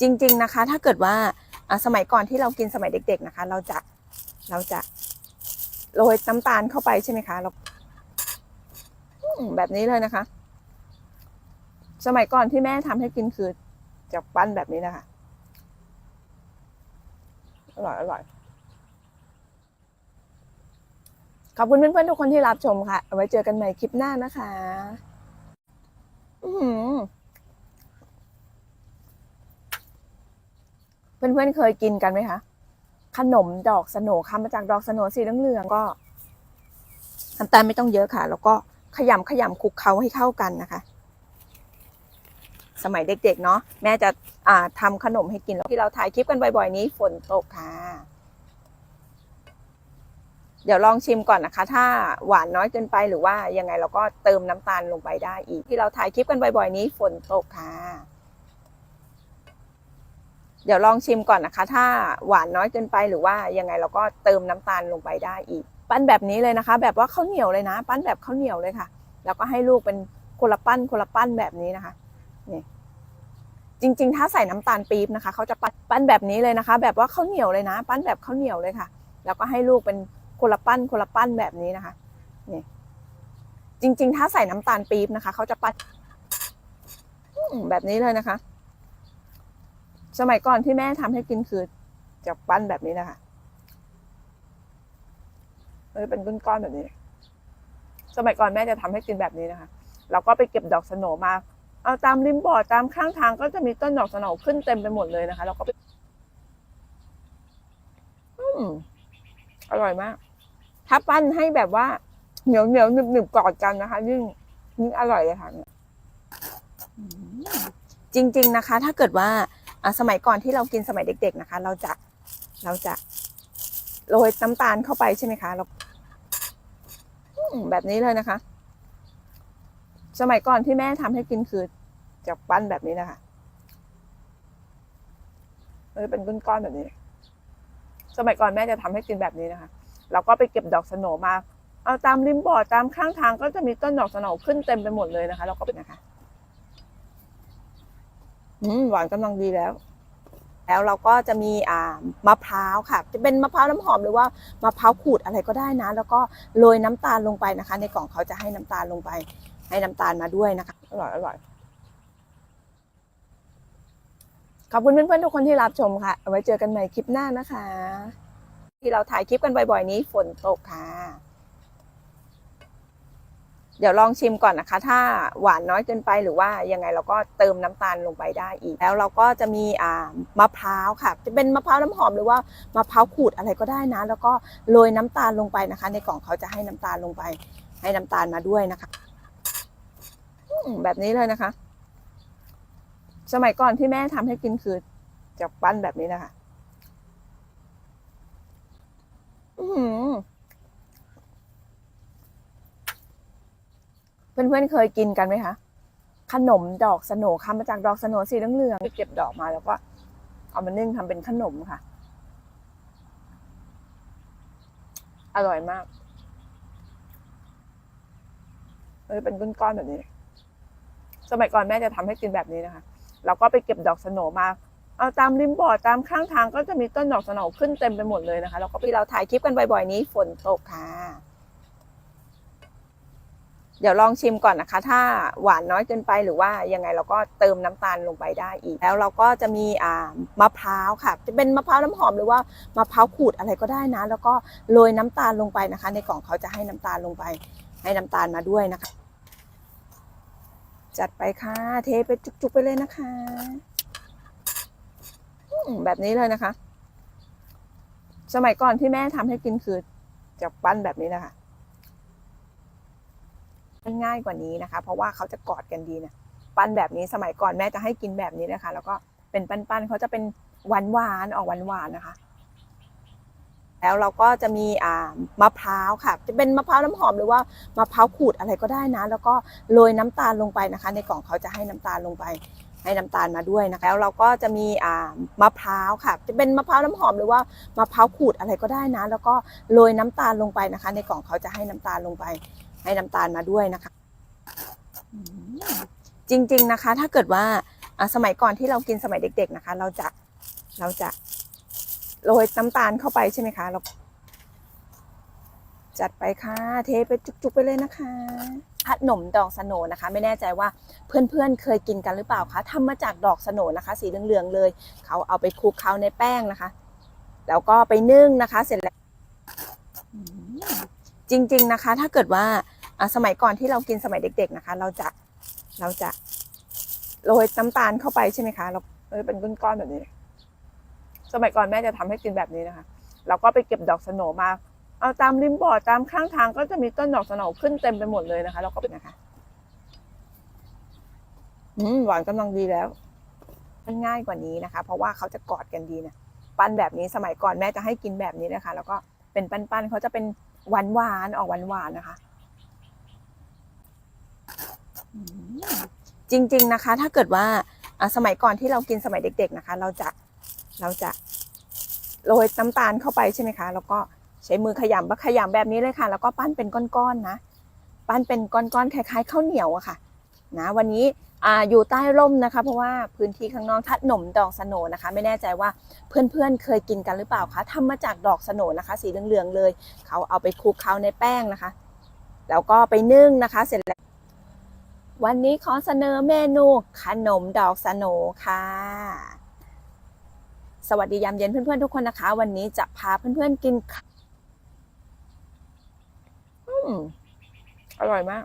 จริง ๆนะคะ ถ้าเกิดว่าสมัยก่อนที่เรากินสมัยเด็ก ๆนะคะ เราจะเราจะโรยน้ำตาลเข้าไปใช่ไหมคะเราแบบนี้เลยนะคะ สมัยก่อนที่แม่ทำให้กินคือจะปั้นแบบนี้นะคะอร่อยอร่อยขอบคุณเพื่อนๆทุกคนที่รับชมค่ะ เอาไว้เจอกันใหม่คลิปหน้านะคะ อือหือ เพื่อนๆเคยกินกันไหมคะ ขนมดอกสโหนค่ะมาจากดอกสโหนสีเหลืองๆก็น้ำตาลไม่ต้องเยอะค่ะ แล้วก็ขยำขยำคลุกเคล้าให้เข้ากันนะคะ สมัยเด็กๆเนาะแม่จะอ่าทำขนมให้กินแล้วที่เราถ่ายคลิปกันบ่อยๆนี้ฝนตกค่ะ เดี๋ยวลองชิมก่อนนะคะ ถ้าหวานน้อยเกินไปหรือว่ายังไงเราก็เติมน้ำตาลลงไปได้อีกที่เราถ่ายคลิปกันบ่อยๆนี้ฝนตกค่ะ เดี๋ยวลองชิมก่อนนะคะ ถ้าหวานน้อยเกินไปหรือว่ายังไงเราก็เติมน้ำตาลลงไปได้อีก ปั้นแบบนี้เลยนะคะ แบบว่าข้าวเหนียวเลยนะ ปั้นแบบข้าวเหนียวเลยค่ะ แล้วก็ให้ลูกเป็นคนละปั้นคนละปั้นแบบนี้นะคะนี่จริง ๆ ถ้าใส่น้ำตาลปี๊บนะคะเขาจะปั้นปั้นแบบนี้เลยนะคะ แบบว่าข้าวเหนียวเลยนะ ปั้นแบบข้าวเหนียวเลยค่ะ แล้วก็ให้ลูกเป็นคนละปั้นคนละปั้นแบบนี้นะคะนี่จริง ๆ ถ้าใส่น้ำตาลปี๊บนะคะเขาจะปั้นแบบนี้เลยนะคะ สมัยก่อนที่แม่ทำให้กินคือจะปั้นแบบนี้นะคะเออเป็นก้อนๆแบบนี้ สมัยก่อนแม่จะทำให้กินแบบนี้นะคะ เราก็ไปเก็บดอกสโนมา เอาตามริมบ่อตามข้างทางก็จะมีต้นดอกสโนขึ้นเต็มไปหมดเลยนะคะ เราก็ไปอืมอร่อยมาก ถ้าปั้นให้แบบว่าเหนียวเหนียวหนึบหนึบกอดกันนะคะยิ่งยิ่งอร่อยเลยค่ะจริง ๆ นะคะ ถ้าเกิดว่า สมัยก่อนที่เรากินสมัยเด็ก ๆนะคะ เราจะเราจะโรยน้ำตาลเข้าไปใช่ไหมคะเราแบบนี้เลยนะคะ สมัยก่อนที่แม่ทำให้กินคือจะปั้นแบบนี้นะคะเออเป็นก้อนๆแบบนี้ สมัยก่อนแม่จะทำให้กินแบบนี้นะคะ เราก็ไปเก็บดอกสโนมา เอาตามริมบ่อตามข้างทางก็จะมีต้นดอกสโนขึ้นเต็มไปหมดเลยนะคะ เราก็ไปนะคะ หวานกำลังดีแล้ว แล้วเราก็จะมีอ่ามะพร้าวค่ะ จะเป็นมะพร้าวน้ำหอมหรือว่ามะพร้าวขูดอะไรก็ได้นะ แล้วก็โรยน้ำตาลลงไปนะคะ ในกล่องเขาจะให้น้ำตาลลงไป ให้น้ำตาลมาด้วยนะคะ อร่อยอร่อยขอบคุณเพื่อนๆทุกคนที่รับชมค่ะ เอาไว้เจอกันใหม่คลิปหน้านะคะ ที่เราถ่ายคลิปกันบ่อยๆนี้ฝนตกค่ะ เดี๋ยวลองชิมก่อนนะคะ ถ้าหวานน้อยเกินไปหรือว่ายังไงเราก็เติมน้ำตาลลงไปได้อีก แล้วเราก็จะมีอ่ามะพร้าวค่ะ จะเป็นมะพร้าวน้ำหอมหรือว่ามะพร้าวขูดอะไรก็ได้นะ แล้วก็โรยน้ำตาลลงไปนะคะ ในกล่องเขาจะให้น้ำตาลลงไป ให้น้ำตาลมาด้วยนะคะแบบนี้เลยนะคะ สมัยก่อนที่แม่ทำให้กินคือจะปั้นแบบนี้นะคะ อือหือ เพื่อนๆเคยกินกันไหมคะ ขนมดอกสโหนค่ะมาจากดอกสโหนสีเหลืองๆไปเก็บดอกมาแล้วก็เอามานึ่งทำเป็นขนมค่ะ อร่อยมากเออเป็นก้อนๆแบบนี้ สมัยก่อนแม่จะทำให้กินแบบนี้นะคะ เราก็ไปเก็บดอกสโหนมา เอาตามริมบ่อตามข้างทางก็จะมีต้นดอกสโหนขึ้นเต็มไปหมดเลยนะคะ แล้วก็ที่เราถ่ายคลิปกันบ่อยๆนี้ฝนตกค่ะ เดี๋ยวลองชิมก่อนนะคะ ถ้าหวานน้อยเกินไปหรือว่ายังไงเราก็เติมน้ำตาลลงไปได้อีก แล้วเราก็จะมีอ่ามะพร้าวค่ะ จะเป็นมะพร้าวน้ำหอมหรือว่ามะพร้าวขูดอะไรก็ได้นะ แล้วก็โรยน้ำตาลลงไปนะคะ ในกล่องเขาจะให้น้ำตาลลงไป ให้น้ำตาลมาด้วยนะคะ จัดไปค่ะ เทไปจุกๆไปเลยนะคะแบบนี้เลยนะคะ สมัยก่อนที่แม่ทำให้กินคือจะปั้นแบบนี้นะคะ ง่ายกว่านี้นะคะ เพราะว่าเขาจะกอดกันดีนะปั้นแบบนี้สมัยก่อนแม่จะให้กินแบบนี้นะคะ แล้วก็เป็นปั้นๆเขาจะเป็นหวานหวานๆออกหวานหวานๆนะคะ แล้วเราก็จะมีอ่ามะพร้าวค่ะ จะเป็นมะพร้าวน้ำหอมหรือว่ามะพร้าวขูดอะไรก็ได้นะ แล้วก็โรยน้ำตาลลงไปนะคะ ในกล่องเขาจะให้น้ำตาลลงไปให้น้ำตาลมาด้วยนะคะแล้วเราก็จะมีอ่ามะพร้าวค่ะ จะเป็นมะพร้าวน้ำหอมหรือว่ามะพร้าวขูดอะไรก็ได้นะ แล้วก็โรยน้ำตาลลงไปนะคะ ในกล่องเขาจะให้น้ำตาลลงไป ให้น้ำตาลมาด้วยนะคะ จริง ๆนะคะ ถ้าเกิดว่าสมัยก่อนที่เรากินสมัยเด็ก ๆนะคะ เราจะเราจะโรยน้ำตาลเข้าไปใช่ไหมคะเราจัดไปค่ะ เทไปจุกๆไปเลยนะคะขนมดอกสโนนะคะ ไม่แน่ใจว่าเพื่อนๆเคยกินกันหรือเปล่าคะทำมาจากดอกสโนนะคะ สีเหลืองๆเลย เขาเอาไปคลุกเคล้าในแป้งนะคะ แล้วก็ไปนึ่งนะคะ เสร็จแล้ว จริง ๆนะคะ ถ้าเกิดว่าสมัยก่อนที่เรากินสมัยเด็ก ๆนะคะ เราจะเราจะโรยน้ำตาลเข้าไปใช่ไหมคะ เราเออเป็นก้อนๆแบบนี้ สมัยก่อนแม่จะทำให้กินแบบนี้นะคะ เราก็ไปเก็บดอกสโนมา เอาตามริมบ่อตามข้างทางก็จะมีต้นดอกสโนขึ้นเต็มไปหมดเลยนะคะแล้วก็เป็นนะคะ อืมหวานกำลังดีแล้วมันง่ายกว่านี้นะคะ เพราะว่าเขาจะกอดกันดีนะ ปั้นแบบนี้สมัยก่อนแม่จะให้กินแบบนี้นะคะ แล้วก็เป็นปั้นๆเขาจะเป็น หวานหวานๆออกหวานหวานๆนะคะ จริง ๆนะคะ ถ้าเกิดว่าสมัยก่อนที่เรากินสมัยเด็ก ๆนะคะ เราจะเราจะโรยน้ำตาลเข้าไปใช่ไหมคะ แล้วก็ใช้มือขยำบะขยำแบบนี้เลยค่ะ แล้วก็ปั้นเป็นก้อนๆนะ ปั้นเป็นก้อนๆคล้ายๆข้าวเหนียวอะค่ะ นะ วันนี้ อยู่ใต้ร่มนะคะ เพราะว่าพื้นที่ข้างนอกขนมดอกสโนนะคะ ไม่แน่ใจว่าเพื่อนๆเคยกินกันหรือเปล่าคะทำมาจากดอกสโนนะคะ สีเหลืองๆเลย เขาเอาไปคลุกเคล้าในแป้งนะคะ แล้วก็ไปนึ่งนะคะ เสร็จแล้ว วันนี้ขอเสนอเมนูขนมดอกสโนค่ะ สวัสดียามเย็นเพื่อนๆทุกคนนะคะ วันนี้จะพาเพื่อนๆกินอืมอร่อยมาก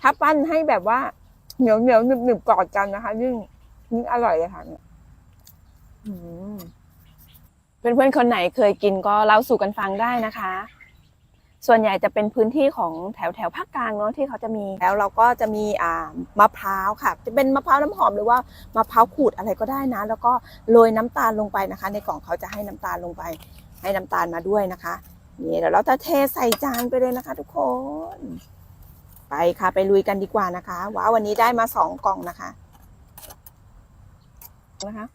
ถ้าปั้นให้แบบว่า เหนียวเหนียวหนึบหนึบๆกอดกันนะคะยิ่งยิ่งอร่อยเลยค่ะเนี่ยอืมเพื่อนๆคนไหนเคยกินก็เล่าสู่กันฟังได้นะคะ ส่วนใหญ่จะเป็นพื้นที่ของแถวแถวภาคกลางเนาะที่เขาจะมีแล้วเราก็จะมีอ่ามะพร้าวค่ะ จะเป็นมะพร้าวน้ำหอมหรือว่ามะพร้าวขูดอะไรก็ได้นะ แล้วก็โรยน้ำตาลลงไปนะคะ ในกล่องเขาจะให้น้ำตาลลงไป ให้น้ำตาลมาด้วยนะคะนี่เดี๋ยวเราจะเทใส่จานไปเลยนะคะ ทุกคน ไปค่ะไปลุยกันดีกว่านะคะว้าววันนี้ได้มาสองกล่องนะคะนะคะ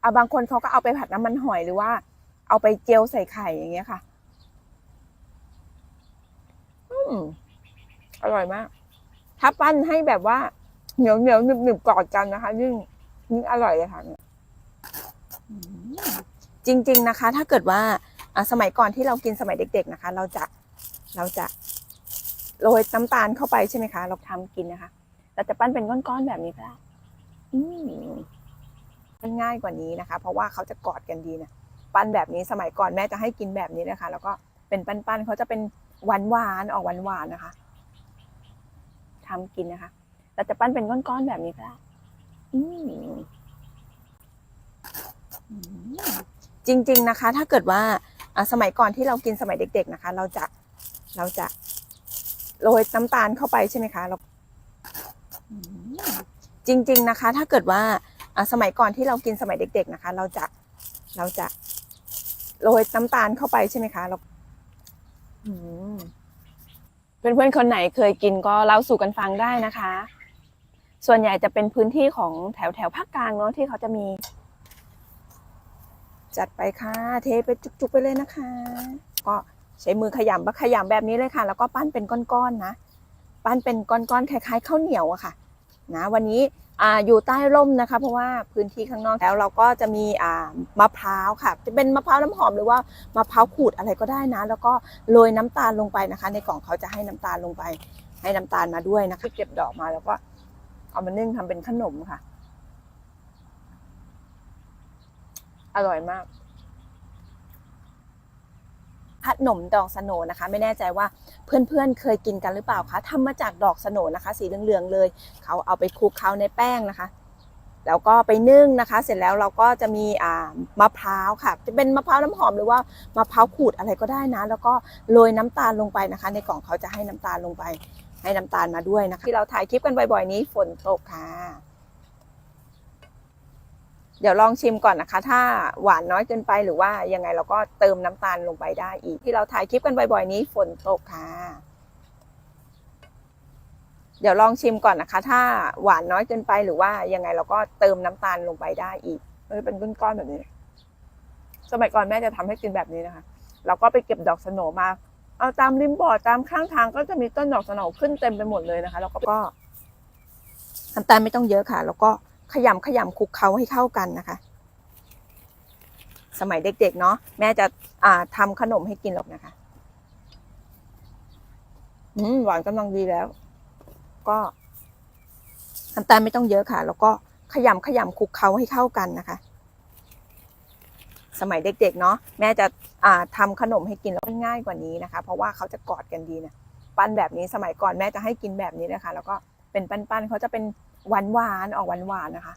เอาบางคนเขาก็เอาไปผัดน้ำมันหอยหรือว่า เอาไปเจียวใส่ไข่อย่างเงี้ยค่ะ อืมอร่อยมาก ถ้าปั้นให้แบบว่าเหนียวเหนียวหนึบหนึบกอดกันนะคะยิ่งยิ่งอร่อยเลยค่ะจริง ๆนะคะ ถ้าเกิดว่าอะสมัยก่อนที่เรากินสมัยเด็ก ๆนะคะ เราจะเราจะ โรยน้ำตาลเข้าไปใช่ไหมคะ เราทำกินนะคะ เราจะปั้นเป็นก้อนๆแบบนี้ก็ได้อืมมันง่ายกว่านี้นะคะ เพราะว่าเขาจะกอดกันดีนะปั้นแบบนี้สมัยก่อนแม่จะให้กินแบบนี้นะคะ แล้วก็เป็นปั้นๆเขาจะเป็นหวานหวานๆออกหวานหวานๆนะคะทำกินนะคะ เราจะปั้นเป็นก้อนๆแบบนี้ก็ได้อืมอืมจริง ๆนะคะ ถ้าเกิดว่าสมัยก่อนที่เรากินสมัยเด็ก ๆนะคะ เราจะเราจะ โรยน้ำตาลเข้าไปใช่ไหมคะเราจริง ๆนะคะ ถ้าเกิดว่าสมัยก่อนที่เรากินสมัยเด็ก ๆนะคะ เราจะเราจะโรยน้ำตาลเข้าไปใช่ไหมคะเราเพื่อนๆคนไหนเคยกินก็เล่าสู่กันฟังได้นะคะ ส่วนใหญ่จะเป็นพื้นที่ของแถวแถวๆภาคกลางเนาะที่เขาจะมี จัดไปค่ะ เทไปจุกๆไปเลยนะคะ ก็ ใช้มือขยำบะขยำแบบนี้เลยค่ะ แล้วก็ปั้นเป็นก้อนๆนะปั้นเป็นก้อนๆคล้ายๆข้าวเหนียวอะค่ะนะวันนี้อ่าอยู่ใต้ร่มนะคะ เพราะว่าพื้นที่ข้างนอกแล้วเราก็จะมีอ่ามะพร้าวค่ะ จะเป็นมะพร้าวน้ำหอมหรือว่ามะพร้าวขูดอะไรก็ได้นะ แล้วก็โรยน้ำตาลลงไปนะคะ ในกล่องเขาจะให้น้ำตาลลงไป ให้น้ำตาลมาด้วยนะคะเก็บดอกมาแล้วก็เอามานึ่งทำเป็นขนมค่ะ อร่อยมาก ขนมดอกสโนนะคะ ไม่แน่ใจว่าเพื่อนๆเคยกินกันหรือเปล่าคะทำมาจากดอกสโนนะคะ สีเหลืองๆเลย เขาเอาไปคลุกเคล้าในแป้งนะคะ แล้วก็ไปนึ่งนะคะ เสร็จแล้วเราก็จะมีอ่ามะพร้าวค่ะ จะเป็นมะพร้าวน้ำหอมหรือว่ามะพร้าวขูดอะไรก็ได้นะ แล้วก็โรยน้ำตาลลงไปนะคะ ในกล่องเขาจะให้น้ำตาลลงไป ให้น้ำตาลมาด้วยนะคะ ที่เราถ่ายคลิปกันบ่อยๆนี้ฝนตกค่ะ เดี๋ยวลองชิมก่อนนะคะ ถ้าหวานน้อยเกินไปหรือว่ายังไงเราก็เติมน้ำตาลลงไปได้อีก ที่เราถ่ายคลิปกันบ่อยๆนี้ฝนตกค่ะ เดี๋ยวลองชิมก่อนนะคะ ถ้าหวานน้อยเกินไปหรือว่ายังไงเราก็เติมน้ำตาลลงไปได้อีกมันจะเป็นก้อนๆแบบนี้ สมัยก่อนแม่จะทำให้กินแบบนี้นะคะเราก็ไปเก็บดอกสโนมา เอาตามริมบ่อตามข้างทางก็จะมีต้นดอกสโนขึ้นเต็มไปหมดเลยนะคะ แล้วก็ก็น้ำตาลไม่ต้องเยอะค่ะ แล้วก็ ขยำขยำคลุกเคล้าให้เข้ากันนะคะ สมัยเด็กๆเนาะแม่จะอ่าทำขนมให้กินหรอกนะคะอืมหวานกำลังดีแล้ว ก็น้ำตาลไม่ต้องเยอะค่ะ แล้วก็ขยำขยำคลุกเคล้าให้เข้ากันนะคะ สมัยเด็กๆเนาะแม่จะอ่าทำขนมให้กินแล้วง่ายกว่านี้นะคะ เพราะว่าเขาจะกอดกันดีนะปั้นแบบนี้สมัยก่อนแม่จะให้กินแบบนี้นะคะ แล้วก็เป็นปั้นๆเขาจะเป็น หวานๆออกหวานๆนะคะ